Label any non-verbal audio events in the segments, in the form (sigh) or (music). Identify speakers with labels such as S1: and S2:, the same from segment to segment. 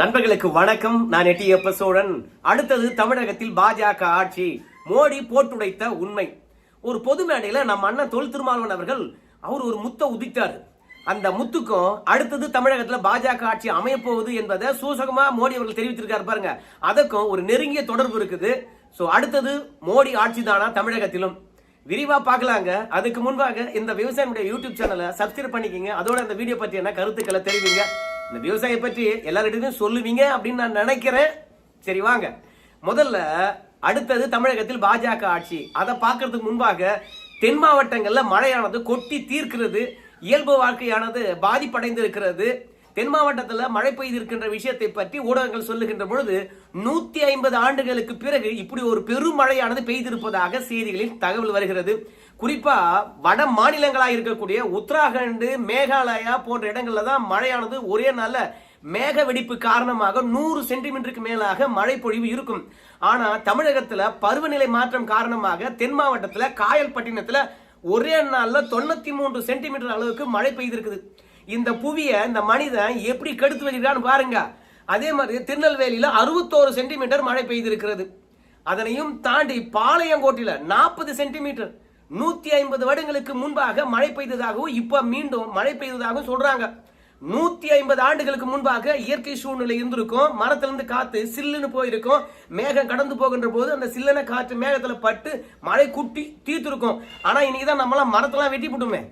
S1: நண்பர்களுக்கு வணக்கம். நான் எட்டி எப்ப சோழன் அடுத்தது தமிழகத்தில் பாஜக ஆட்சி. மோடி போட்டுடைத்த உண்மை. ஒரு பொது மேடையில நம்ம அண்ணன் தொல் திருமாவளவன் அவர்கள் அவர் ஒரு முத்த உதித்தார். அந்த முத்துக்கும் அடுத்தது தமிழகத்துல பாஜக ஆட்சி அமைய போகுது என்பதை சூசகமா மோடி அவர்கள் தெரிவித்திருக்காரு பாருங்க. அதற்கும் ஒரு நெருங்கிய தொடர்பு இருக்குது. ஸோ அடுத்தது மோடி ஆட்சி தானா தமிழகத்திலும்? விரிவா பார்க்கலாங்க. அதுக்கு முன்பாக இந்த விவசாயியுடைய யூடியூப் சேனலை சப்ஸ்கிரைப் பண்ணிக்கிங்க. அதோட இந்த வீடியோ பற்றி என்ன கருத்துக்களை தெரிவிங்க. இந்த விவசாயம் பற்றி எல்லார்கிட்டையும் சொல்லுவீங்க அப்படின்னு நான் நினைக்கிறேன். சரி வாங்க. முதல்ல அடுத்தது தமிழகத்தில் பாஜக ஆட்சி. அதை பார்க்கறதுக்கு முன்பாக தென் மாவட்டங்களில் மழையானது கொட்டி தீர்க்கிறது இயல்பு வாழ்க்கையானது பாதிப்படைந்து இருக்கிறது தென் மாவட்டத்தில் மழை பெய்திருக்கின்ற விஷயத்தை பற்றி ஊடகங்கள் சொல்லுகின்ற பொழுது நூத்தி ஐம்பது ஆண்டுகளுக்கு பிறகு இப்படி ஒரு பெருமழையானது பெய்திருப்பதாக செய்திகளில் தகவல் வருகிறது. குறிப்பா வட மாநிலங்களாக இருக்கக்கூடிய உத்தராகண்ட் மேகாலயா போன்ற இடங்கள்ல தான் மழையானது ஒரே நாள்ல மேக வெடிப்பு காரணமாக நூறு சென்டிமீட்டருக்கு மேலாக மழை பொழிவு இருக்கும். ஆனா தமிழகத்துல பருவநிலை மாற்றம் காரணமாக தென் மாவட்டத்துல காயல்பட்டினத்துல ஒரே நாள்ல தொண்ணூத்தி மூன்று சென்டிமீட்டர் அளவுக்கு மழை பெய்திருக்குது. இந்த புவியை இந்த மனிதன் எப்படி கெடுத்து வச்சிருக்கான்னு பாருங்க. அதே மாதிரி திருநெல்வேலியில் அறுபத்தோரு சென்டிமீட்டர் மழை பெய்திருக்கிறது. அதனையும் தாண்டி பாளையங்கோட்டில நாற்பது சென்டிமீட்டர் நூத்தி ஐம்பது வருடங்களுக்கு முன்பாக மழை பெய்ததாகவும் இப்ப மீண்டும் மழை பெய்ததாகவும் சொல்றாங்க. நூத்தி ஐம்பது ஆண்டுகளுக்கு முன்பாக இயற்கை சூழ்நிலை இருந்திருக்கும். மரத்திலிருந்து காத்து சில்லுன்னு போயிருக்கும். மேகம் கடந்து போகின்ற போது அந்த சில்லன காற்று மேகத்துல பட்டு மழை குட்டி தீர்த்திருக்கும். ஆனா இன்னைக்குதான் நம்மளாம் மரத்தெல்லாம் வெட்டி போட்டுமே.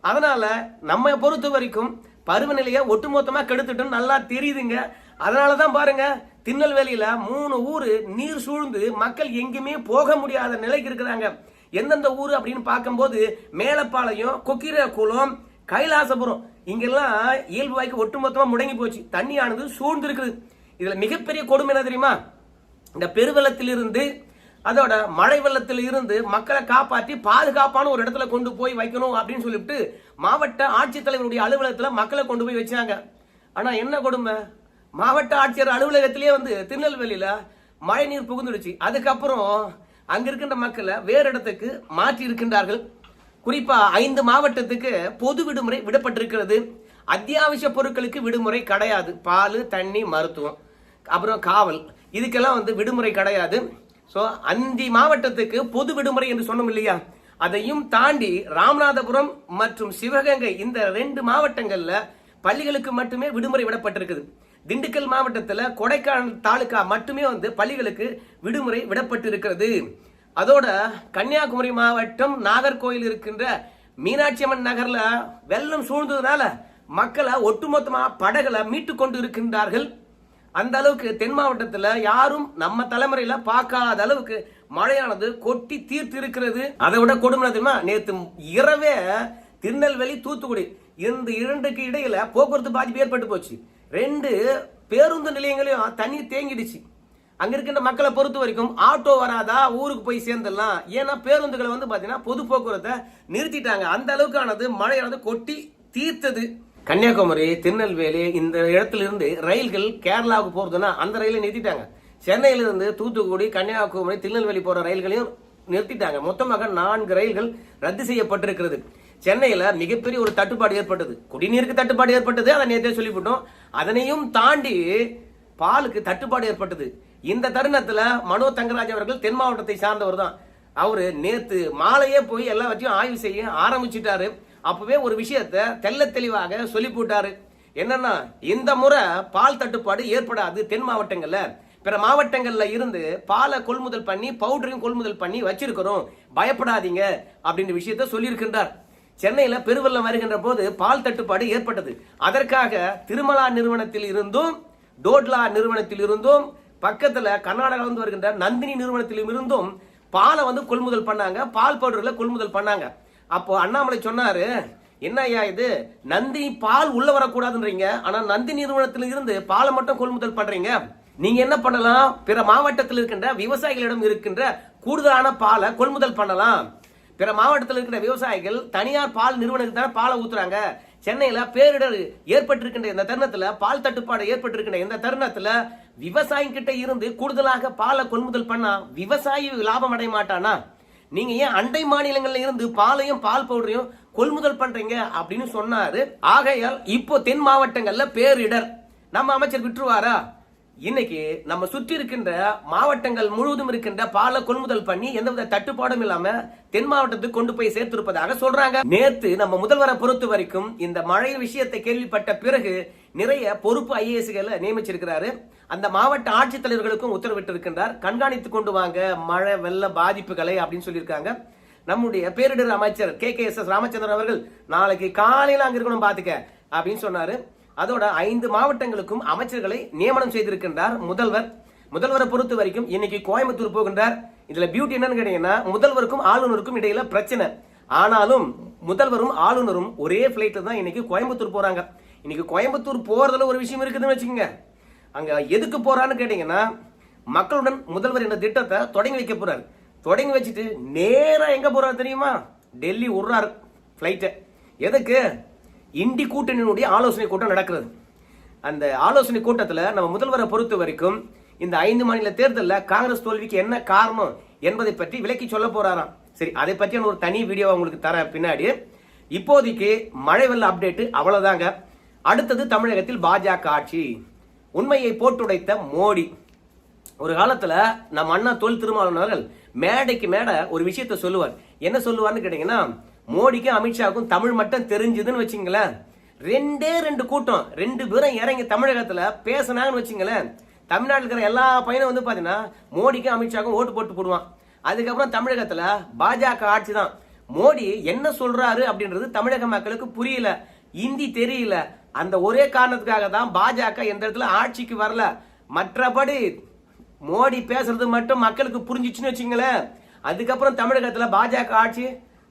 S1: அதனால் நம்ம பொறுத்த வரைக்கும் பருவநிலையை ஒட்டுமொத்தமாக கெடுத்துட்டோம் நல்லா தெரியுதுங்க. அதனால தான் பாருங்க திருநெல்வேலியில் மூணு ஊர் நீர் சூழ்ந்து மக்கள் எங்கேயுமே போக முடியாத நிலைக்கு இருக்கிறாங்க. எந்தெந்த ஊர் அப்படின்னு பார்க்கும்போது மேலப்பாளையம் கொக்கிரகுளம் கைலாசபுரம் இங்கெல்லாம் இயல்பு வாய்க்கு ஒட்டுமொத்தமாக முடங்கி போச்சு. தண்ணியானது சூழ்ந்து இருக்குது மிகப்பெரிய கொடுமை என்ன தெரியுமா? இந்த பெருவெள்ளத்திலிருந்து அதோட மழை வெள்ளத்தில் இருந்து மக்களை காப்பாற்றி பாதுகாப்பான ஒரு இடத்துல கொண்டு போய் வைக்கணும் அப்படின்னு சொல்லிட்டு மாவட்ட ஆட்சித்தலைவருடைய அலுவலகத்தில் மக்களை கொண்டு போய் வச்சாங்க. ஆனால் என்ன கொடுமை? மாவட்ட ஆட்சியர் அலுவலகத்திலேயே வந்து திருநெல்வேலியில் மழை நீர் புகுந்துடுச்சு. அதுக்கப்புறம் அங்கே இருக்கின்ற மக்களை வேறு இடத்துக்கு மாற்றி இருக்கின்றார்கள். குறிப்பாக ஐந்து மாவட்டத்துக்கு பொது விடுமுறை விடப்பட்டிருக்கிறது. அத்தியாவசிய பொருட்களுக்கு விடுமுறை கிடையாது. பால் தண்ணி மருத்துவம் அப்புறம் காவல். இதுக்கெல்லாம் வந்து விடுமுறை கிடையாது. ஸோ அந்தி மாவட்டத்துக்கு பொது விடுமுறை என்று சொன்னோம் இல்லையா? அதையும் தாண்டி ராமநாதபுரம் மற்றும் சிவகங்கை இந்த ரெண்டு மாவட்டங்களில் பள்ளிகளுக்கு மட்டுமே விடுமுறை விடப்பட்டிருக்குது. திண்டுக்கல் மாவட்டத்தில் கொடைக்கானல் தாலுக்கா மட்டுமே வந்து பள்ளிகளுக்கு விடுமுறை விடப்பட்டிருக்கிறது. அதோட கன்னியாகுமரி மாவட்டம் நாகர்கோயில் இருக்கின்ற மீனாட்சி அம்மன் நகரில் வெள்ளம் சூழ்ந்ததுனால மக்களை ஒட்டுமொத்தமாக படகளை மீட்டு கொண்டு இருக்கின்றார்கள். அந்த அளவுக்கு தென் மாவட்டத்தில் யாரும் நம்ம தலைமுறையில பார்க்காத அளவுக்கு மழையானது கொட்டி தீர்த்து இருக்கிறது அதை விட கொடுமை தெரியுமா? நேற்று இரவே திருநெல்வேலி தூத்துக்குடி இந்த இரண்டுக்கு இடையில போக்குவரத்து பாதிப்பு ஏற்பட்டு போச்சு. ரெண்டு பேருந்து நிலையங்களையும் தண்ணி தேங்கிடுச்சு. அங்க இருக்கின்ற மக்களை பொறுத்த வரைக்கும் ஆட்டோ வராதா ஊருக்கு போய் சேர்ந்துடலாம். ஏன்னா பேருந்துகளை வந்து பாத்தீங்கன்னா பொது போக்குவரத்தை நிறுத்திட்டாங்க. அந்த அளவுக்கானது மழையானது கொட்டி தீர்த்தது. கன்னியாகுமரி திருநெல்வேலி இந்த இடத்துல இருந்து ரயில்கள் கேரளாவுக்கு போறதுன்னா அந்த ரயிலை நிறுத்திட்டாங்க. சென்னையிலிருந்து தூத்துக்குடி கன்னியாகுமரி திருநெல்வேலி போற ரயில்களையும் நிறுத்திட்டாங்க. மொத்தமாக நான்கு ரயில்கள் ரத்து செய்யப்பட்டிருக்கிறது. சென்னையில மிகப்பெரிய ஒரு தட்டுப்பாடு ஏற்பட்டது. குடிநீருக்கு தட்டுப்பாடு ஏற்பட்டது அதை நேற்றே சொல்லிவிட்டோம். அதனையும் தாண்டி பாலுக்கு தட்டுப்பாடு ஏற்பட்டது. இந்த தருணத்துல மனோ தங்கராஜ் அவர்கள் தென் மாவட்டத்தை சார்ந்தவர் தான் அவரு நேத்து மாலையே போய் எல்லாவற்றையும் ஆய்வு செய்ய ஆரம்பிச்சிட்டாரு. அப்பவே ஒரு விஷயத்த தெள்ள தெளிவாக சொல்லி போட்டாரு. என்னன்னா இந்த முறை பால் தட்டுப்பாடு ஏற்படாது தென் மாவட்டங்கள்ல. பிற மாவட்டங்கள்ல இருந்து பாலை கொள்முதல் பண்ணி பவுடரையும் கொள்முதல் பண்ணி வச்சிருக்கிறோம். பயப்படாதீங்க அப்படின்ற விஷயத்த சொல்லியிருக்கின்றார். சென்னையில பெருவெள்ளம் வருகின்ற போது பால் தட்டுப்பாடு ஏற்பட்டது. அதற்காக திருமலா நிறுவனத்தில் இருந்தும் டோட்லா நிறுவனத்தில் இருந்தும் பக்கத்துல கர்நாடகா வந்து வருகின்ற நந்தினி நிறுவனத்திலும் இருந்தும் பாலை வந்து கொள்முதல் பண்ணாங்க. பால் பவுடர்ல கொள்முதல் பண்ணாங்க. அப்போ அண்ணாமலை சொன்னாரு என்ன ஐயா இது? நந்தினி பால் உள்ள வரக்கூடாதுன்றீங்க. ஆனா நந்தினி நிறுவனத்தில் இருந்து பாலை மட்டும் கொள்முதல் பண்றீங்க. நீங்க என்ன பண்ணலாம்? பிற மாவட்டத்தில் இருக்கின்ற விவசாயிகளிடம் இருக்கின்ற கூடுதலான பாலை கொள்முதல் பண்ணலாம். பிற மாவட்டத்தில் இருக்கிற விவசாயிகள் தனியார் பால் நிறுவனத்துக்கு தானே பாலை ஊத்துறாங்க. சென்னையில பேரிடர் ஏற்பட்டிருக்கின்ற இந்த தருணத்துல பால் தட்டுப்பாடு ஏற்பட்டிருக்கின்ற இந்த தருணத்துல விவசாயிகிட்ட இருந்து கூடுதலாக பாலை கொள்முதல் பண்ணா விவசாயி லாபம் அடைய மாட்டானா? நீங்க ஏன் அண்டை மாநிலங்கள்ல இருந்து பாலையும் பால் பவுடரையும் கொள்முதல் பண்றீங்க அப்படின்னு சொன்னாரு. ஆகையால் இப்போ தென் மாவட்டங்கள்ல பேரிடர். நம்ம அமைச்சர் விட்டுருவாரா? இன்னைக்கு நம்ம சுற்றி இருக்கின்ற மாவட்டங்கள் முழுவதும் இருக்கின்ற பாலை கொள்முதல் பண்ணி எந்தவித தட்டுப்பாடும் இல்லாம தென் மாவட்டத்துக்கு கொண்டு போய் சேர்த்திருப்பதாக சொல்றாங்க. நேத்து நம்ம முதல்வரை பொறுத்த வரைக்கும் இந்த மழை விஷயத்தை கேள்விப்பட்ட பிறகு நிறைய பொறுப்பு ஐஏஎஸ்களை நியமிச்சிருக்கிறாரு. அந்த மாவட்ட ஆட்சித்தலைவர்களுக்கும் உத்தரவிட்டு இருக்கின்றார் கண்காணித்து கொண்டு வாங்க மழை வெள்ள பாதிப்புகளை அப்படின்னு சொல்லியிருக்காங்க. நம்முடைய பேரிடர் அமைச்சர் K. K. S. S. Ramachandran அவர்கள் நாளைக்கு காலையில் அங்க இருக்கணும் பாத்துக்க அப்படின்னு சொன்னாரு. அதோட ஐந்து மாவட்டங்களுக்கும் அமைச்சர்களை நியமனம் செய்திருக்கின்றார் முதல்வர். முதல்வரை பொறுத்த வரைக்கும் இன்னைக்கு கோயம்புத்தூர் போகின்றார். இதுல பியூட்டி என்னன்னு கேட்டீங்கன்னா முதல்வருக்கும் ஆளுநருக்கும் இடையில பிரச்சனை. ஆனாலும் முதல்வரும் ஆளுநரும் ஒரே பிளைட்ல தான் இன்னைக்கு கோயம்புத்தூர் போறாங்க. இன்னைக்கு கோயம்புத்தூர் போறதுல ஒரு விஷயம் இருக்குதுன்னு வச்சுக்கோங்க. அங்க எதுக்கு போறான்னு கேட்டீங்கன்னா மக்களுடன் முதல்வர் இந்த திட்டத்தை தொடங்கி வைக்க போறாரு. தொடங்கி வச்சுட்டு நேராக எங்க போறாரு தெரியுமா? டெல்லி விடுறாரு ஃப்ளைட்டை எதுக்கு? இண்டி கூட்டணியினுடைய ஆலோசனை கூட்டம் நடக்கிறது. அந்த ஆலோசனை கூட்டத்தில் நம்ம முதல்வரை பொறுத்த வரைக்கும் இந்த ஐந்து மாநில தேர்தலில் காங்கிரஸ் தோல்விக்கு என்ன காரணம் என்பதை பற்றி விலக்கி சொல்ல போறாராம். சரி அதை பற்றியான ஒரு தனி வீடியோ உங்களுக்கு தரேன் பின்னாடி. இப்போதைக்கு மழை வெள்ள அப்டேட்டு அவ்வளோதாங்க அடுத்தது தமிழகத்தில் பாஜக ஆட்சி. உண்மையை போட்டுடைத்த மோடி. ஒரு காலத்துல நம்ம அண்ணா தொல் திருமாவளவன் அவர்கள் மேடைக்கு மேடை ஒரு விஷயத்த சொல்லுவார். என்ன சொல்லுவார்னு கேட்டீங்கன்னா மோடிக்கும் அமித்ஷாவுக்கும் தமிழ் மட்டும் தெரிஞ்சதுன்னு வச்சுங்களேன். ரெண்டே ரெண்டு கூட்டம் ரெண்டு பேரும் இறங்கி தமிழகத்துல பேசினாங்கன்னு வச்சுங்களேன். தமிழ்நாட்டில் இருக்கிற எல்லா பையனும் வந்து பாத்தீங்கன்னா மோடிக்கும் அமித்ஷாவுக்கும் ஓட்டு போட்டு போடுவான். அதுக்கப்புறம் தமிழகத்துல பாஜக ஆட்சி தான். மோடி என்ன சொல்றாரு அப்படின்றது தமிழக மக்களுக்கு புரியல. இந்தி தெரியல. அந்த ஒரே காரணத்துக்காக தான் பாஜக எந்த இடத்துல ஆட்சிக்கு வரல. மற்றபடி மோடி பேசுறது மட்டும் மக்களுக்கு புரிஞ்சிச்சுன்னு வச்சுங்களேன். அதுக்கப்புறம் தமிழகத்தில் பாஜக ஆட்சி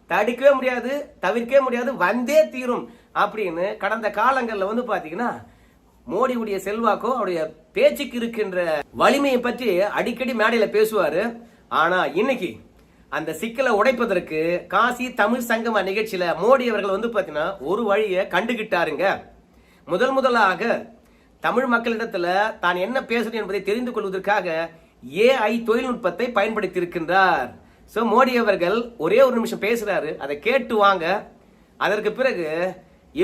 S1: தடுக்கவே முடியாது தவிர்க்கவே முடியாது வந்தே தீரும் அப்படின்னு கடந்த காலங்களில் வந்து பார்த்தீங்கன்னா மோடியுடைய செல்வாக்கோ அவருடைய பேச்சுக்கு இருக்கின்ற வலிமையை பற்றி அடிக்கடி மேடையில் பேசுவார். ஆனால் இன்னைக்கு அந்த சிக்கலை உடைப்பதற்கு காசி தமிழ் சங்கம நிகழ்ச்சியில் மோடி அவர்கள் வந்து பார்த்தீங்கன்னா ஒரு வழியை கண்டுகிட்டாருங்க. முதல் முதலாக தமிழ் மக்களிடத்தில் தான் என்ன பேசுறேன் என்பதை தெரிந்து கொள்வதற்காக ஏஐ தொழில்நுட்பத்தை பயன்படுத்தியிருக்கின்றார். ஸோ மோடி அவர்கள் ஒரே ஒரு நிமிஷம் பேசுகிறாரு அதை கேட்டு வாங்க. அதற்கு பிறகு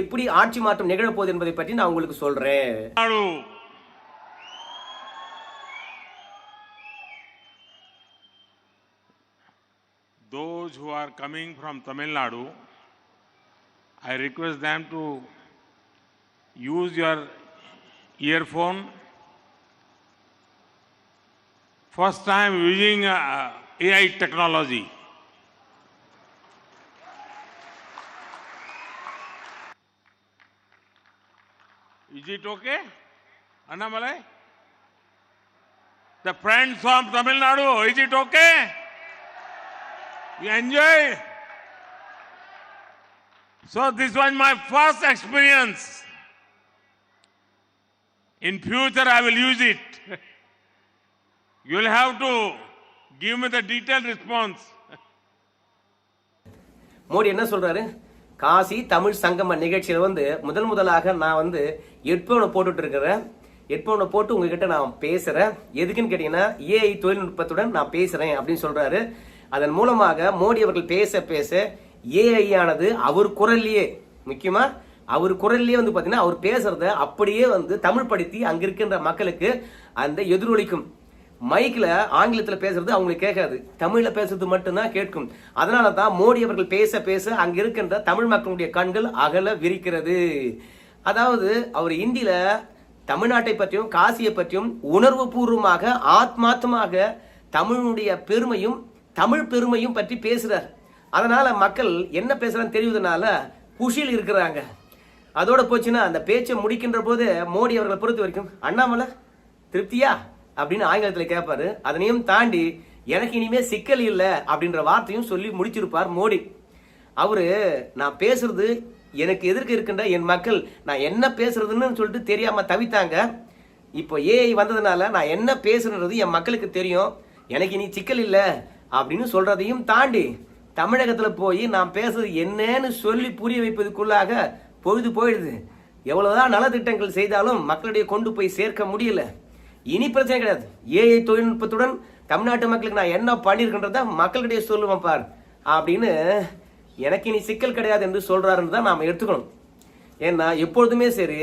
S1: எப்படி ஆட்சி மாற்றம் நிகழப்போகுது என்பதை பற்றி நான் உங்களுக்கு சொல்றேன்.
S2: Those who are coming from Tamil Nadu, I request them to use your earphone. First time using uh, AI technology. Is it okay? Annamalai? The friends from Tamil Nadu, is it okay? You enjoy? So this was my first experience. In future I will use it. (laughs) You will have to give me the detailed response.
S1: Modi என்ன சொல்றாரு காசி தமிழ் சங்கம நிகழ்ச்சியில் வந்து முதல் முதலாக நான் வந்து ஹெட்ஃபோனை போட்டுட்டு இருக்கிறேன் ஹெட்போனை போட்டு உங்ககிட்ட நான் பேசுறேன் எதுக்குன்னு கேட்டீங்கன்னா ஏஐ தொழில்நுட்பத்துடன் நான் பேசுறேன் அப்படின்னு சொல்றாரு அதன் மூலமாக மோடி அவர்கள் பேச பேச ஏஐ ஆனது அவர் குரல்லையே முக்கியமா அவர் குரல்லே வந்து பார்த்தீங்கன்னா அவர் பேசுறத அப்படியே வந்து தமிழ் படுத்தி அங்கே இருக்கின்ற மக்களுக்கு அந்த எதிரொலிக்கும். மைக்கில் ஆங்கிலத்தில் பேசுறது அவங்களுக்கு கேட்காது. தமிழில் பேசுறது மட்டும்தான் கேட்கும். அதனால தான் மோடி அவர்கள் பேச பேச அங்கே இருக்கின்ற தமிழ் மக்களுடைய கண்கள் அகல விரிக்கிறது. அதாவது அவர் இந்தியில் தமிழ்நாட்டை பற்றியும் காசியை பற்றியும் உணர்வு பூர்வமாக ஆத்மாத்தமாக தமிழுடைய பெருமையும் தமிழ் பெருமையும் பற்றி பேசுகிறார் அதனால் மக்கள் என்ன பேசுகிறான்னு தெரிவதனால குஷியில் இருக்கிறாங்க. அதோட போச்சுன்னா அந்த பேச்சை முடிக்கின்ற போது மோடி அவர்களை பொறுத்த வரைக்கும் அண்ணாமலை திருப்தியா? அப்படின்னு ஆங்கிலத்தில் கேட்பாரு அதனையும் தாண்டி எனக்கு இனிமே சிக்கல் இல்லை அப்படின்ற வார்த்தையும் சொல்லி முடிச்சிருப்பார் மோடி. அவரு நான் பேசுறது எனக்கு எதிர்க்க இருக்கின்ற என் மக்கள் நான் என்ன பேசுறதுன்னு சொல்லிட்டு தெரியாம தவித்தாங்க. இப்போ ஏஐ வந்ததுனால நான் என்ன பேசுறது என் மக்களுக்கு தெரியும். எனக்கு இனி சிக்கல் இல்லை அப்படின்னு சொல்றதையும் தாண்டி தமிழகத்தில் போய் நான் பேசுறது என்னன்னு சொல்லி புரிய வைப்பதுக்குள்ளாக பொழுது போயிடுது. எவ்வளவுதான் நலத்திட்டங்கள் செய்தாலும் மக்களிடையே கொண்டு போய் சேர்க்க முடியல. இனி பிரச்சனை கிடையாது. ஏஐ தொழில்நுட்பத்துடன் தமிழ்நாட்டு மக்களுக்கு நான் என்ன பண்ணியிருக்கின்றத மக்களிடையே சொல்லுவேன் பார். அப்படின்னு எனக்கு இனி சிக்கல் கிடையாது என்று சொல்றாருன்னு தான் நாம எடுத்துக்கணும். ஏன்னா எப்பொழுதுமே சரி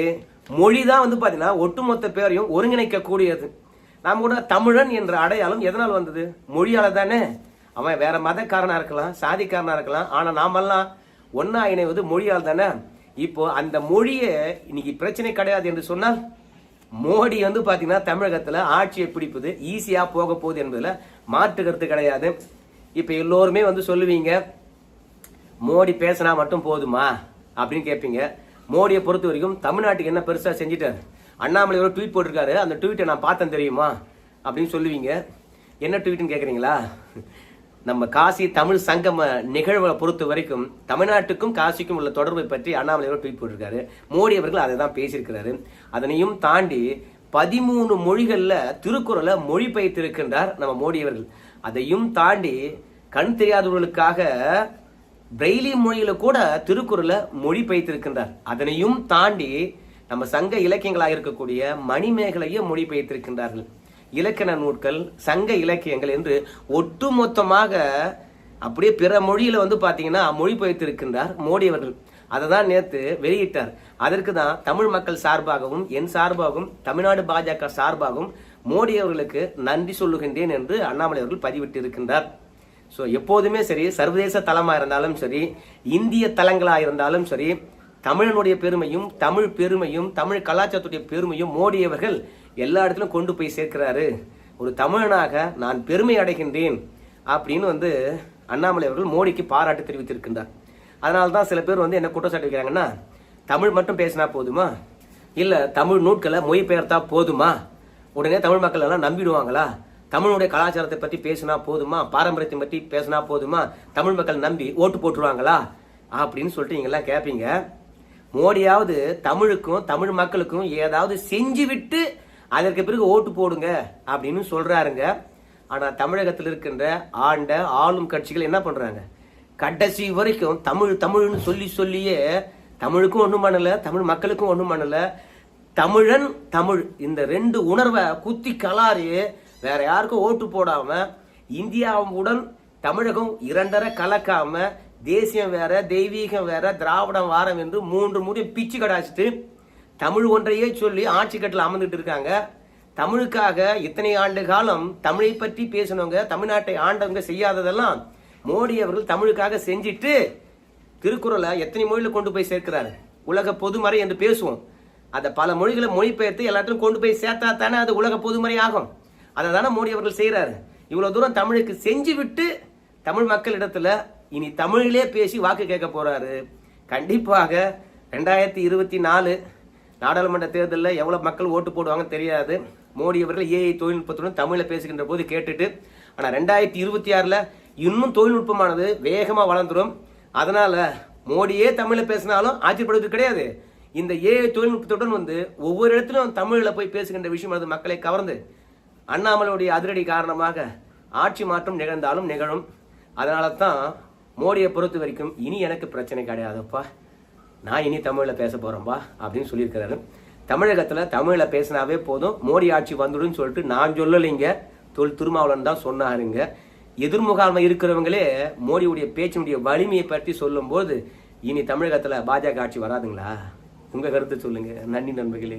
S1: மொழி தான் வந்து பார்த்தீங்கன்னா ஒட்டுமொத்த பேரையும் ஒருங்கிணைக்க கூடியது நாம கூட தமிழன் என்ற அடையாளம் எதனால் வந்தது? மொழியால தானே. அவன் வேற மதக்காரனா இருக்கலாம் சாதிக்காரனா இருக்கலாம் ஆனா நாமெல்லாம் ஒன்னா இணைவது மொழியால் தானே. இப்போ அந்த மொழியை இன்னைக்கு பிரச்சனை கிடையாது என்று சொன்னால் மோடி வந்து பார்த்தீங்கன்னா தமிழகத்தில் ஆட்சியை பிடிப்பது ஈஸியாக போக போகுது என்பதில் மாற்று கருத்து கிடையாது. இப்போ எல்லோருமே வந்து சொல்லுவீங்க மோடி பேசினா மட்டும் போதுமா? அப்படின்னு கேட்பீங்க மோடியை பொறுத்த வரைக்கும் தமிழ்நாட்டுக்கு என்ன பெருசாக செஞ்சுட்டார்? அண்ணாமலை ஒரு ட்வீட் போட்டிருக்காரு. அந்த ட்வீட்டை நான் பார்த்தேன் தெரியுமா? அப்படின்னு சொல்லுவீங்க. என்ன ட்வீட்னு கேட்குறீங்களா நம்ம காசி தமிழ் சங்கம நிகழ்வை பொறுத்த வரைக்கும் தமிழ்நாட்டுக்கும் காசிக்கும் உள்ள தொடர்பை பற்றி அண்ணாமலை ஒரு ட்வீட் போட்டிருக்காரு. மோடி அவர்கள் அதை தான் பேசியிருக்கிறாரு. அதனையும் தாண்டி பதிமூணு மொழிகளில் திருக்குறளை மொழிபெயர்த்திருக்கின்றார் நம்ம மோடி அவர்கள். அதையும் தாண்டி கண் தெரியாதவர்களுக்காக பிரெய்லி மொழியில கூட திருக்குறளை மொழிபெயர்த்திருக்கின்றார். அதனையும் தாண்டி நம்ம சங்க இலக்கியங்களாக இருக்கக்கூடிய மணிமேகலையை மொழிபெயர்த்திருக்கின்றார்கள். இலக்கண நூல்கள் சங்க இலக்கியங்கள் என்று ஒட்டுமொத்தமாக அப்படியே பிற மொழியில் வந்து பார்த்தீங்கன்னா மொழிபெயர்த்திருக்கின்றார் மோடி அவர்கள். அதை தான் நேற்று வெளியிட்டார். அதற்கு தான் தமிழ் மக்கள் சார்பாகவும் என் சார்பாகவும் தமிழ்நாடு பாஜக சார்பாகவும் மோடி அவர்களுக்கு நன்றி சொல்லுகின்றேன் என்று அண்ணாமலை அவர்கள் பதிவிட்டு இருக்கின்றார் ஸோ எப்போதுமே சரி சர்வதேச தளமாக இருந்தாலும் சரி இந்திய தலங்களாக இருந்தாலும் சரி தமிழனுடைய பெருமையும் தமிழ் பெருமையும் தமிழ் கலாச்சாரத்துடைய பெருமையும் மோடி அவர்கள் எல்லா இடத்துலையும் கொண்டு போய் சேர்க்கிறாரு. ஒரு தமிழனாக நான் பெருமை அடைகின்றேன் அப்படின்னு வந்து அண்ணாமலை அவர்கள் மோடிக்கு பாராட்டு தெரிவித்திருக்கின்றார். அதனால தான் சில பேர் வந்து என்ன குற்றச்சாட்டு வைக்கிறாங்கன்னா தமிழ் மட்டும் பேசினா போதுமா? இல்லை தமிழ் நூட்களை மொழிபெயர்த்தா போதுமா? உடனே தமிழ் மக்கள் எல்லாம் நம்பிடுவாங்களா? தமிழுடைய கலாச்சாரத்தை பற்றி பேசினா போதுமா? பாரம்பரியத்தை பற்றி பேசினா போதுமா? தமிழ் மக்கள் நம்பி ஓட்டு போட்டுருவாங்களா? அப்படின்னு சொல்லிட்டு நீங்கள்லாம் கேட்பீங்க மோடியாவது தமிழுக்கும் தமிழ் மக்களுக்கும் ஏதாவது செஞ்சு விட்டு அதற்கு பிறகு ஓட்டு போடுங்க அப்படின்னு சொல்கிறாருங்க ஆனால் தமிழகத்தில் இருக்கின்ற ஆண்ட ஆளும் கட்சிகள் என்ன பண்ணுறாங்க கடைசி வரைக்கும் தமிழ் தமிழ்னு சொல்லி சொல்லியே தமிழுக்கும் ஒன்றும் பண்ணலை தமிழ் மக்களுக்கும் ஒன்றும் பண்ணலை. தமிழன் தமிழ் இந்த ரெண்டு உணர்வை குத்தி கலாறி வேற யாருக்கும் ஓட்டு போடாம இந்தியாவுடன் தமிழகம் இரண்டரை கலக்காம தேசியம் வேற தெய்வீகம் வேற திராவிடம் வாரம் என்று மூன்று முறை பிச்சு கடாச்சிட்டு தமிழ் ஒன்றையே சொல்லி ஆட்சி கட்டில் அமர்ந்துட்டு இருக்காங்க. தமிழுக்காக இத்தனை ஆண்டு காலம் தமிழை பற்றி பேசினவங்க தமிழ்நாட்டை ஆண்டவங்க செய்யாததெல்லாம் மோடி அவர்கள் தமிழுக்காக செஞ்சிட்டு திருக்குறளை எத்தனை மொழியில் கொண்டு போய் சேர்க்கிறாரு? உலக பொதுமறை என்று பேசுவோம். அதை பல மொழிகளை மொழிபெயர்த்து எல்லாத்தையும் கொண்டு போய் சேர்த்தா தானே அது உலக பொதுமறை ஆகும். அதை தானே மோடி அவர்கள் செய்கிறாரு இவ்வளோ தூரம் தமிழுக்கு செஞ்சு விட்டு தமிழ் மக்களிடத்தில் இனி தமிழிலே பேசி வாக்கு கேட்க போகிறாரு கண்டிப்பாக ரெண்டாயிரத்தி இருபத்தி நாலு நாடாளுமன்ற தேர்தலில் எவ்வளோ மக்கள் ஓட்டு போடுவாங்கன்னு தெரியாது. மோடி அவர்கள் ஏஐ தொழில்நுட்பத்துடன் தமிழில் பேசுகின்ற போது கேட்டுட்டு ஆனால் ரெண்டாயிரத்தி இருபத்தி ஆறில் இன்னும் தொழில்நுட்பமானது வேகமாக வளர்ந்துடும் அதனால் மோடியே தமிழில் பேசினாலும் ஆச்சரியப்படுவது கிடையாது. இந்த ஏஐ தொழில்நுட்பத்துடன் வந்து ஒவ்வொரு இடத்துலையும் தமிழில் போய் பேசுகின்ற விஷயம் அது மக்களை கவர்ந்து அண்ணாமலையுடைய அதிரடி காரணமாக ஆட்சி மாற்றம் நிகழ்ந்தாலும் நிகழும். அதனால தான் மோடியை பொறுத்த வரைக்கும் இனி எனக்கு பிரச்சனை கிடையாதுப்பா. நான் இனி தமிழில் பேச போகிறேன்பா அப்படின்னு சொல்லியிருக்கிறாரு. தமிழகத்தில் தமிழில் பேசினாவே போதும். மோடி ஆட்சி வந்துடும் சொல்லிட்டு நான் சொல்லலைங்க. தொல் திருமாவளன் தான் சொன்னாருங்க. எதிர்முகாமை இருக்கிறவங்களே மோடியுடைய பேச்சினுடைய வலிமையை பற்றி சொல்லும்போது இனி தமிழகத்தில் பாஜக ஆட்சி வராதுங்களா? உங்கள் கருத்து சொல்லுங்கள் நன்றி நண்பர்களே.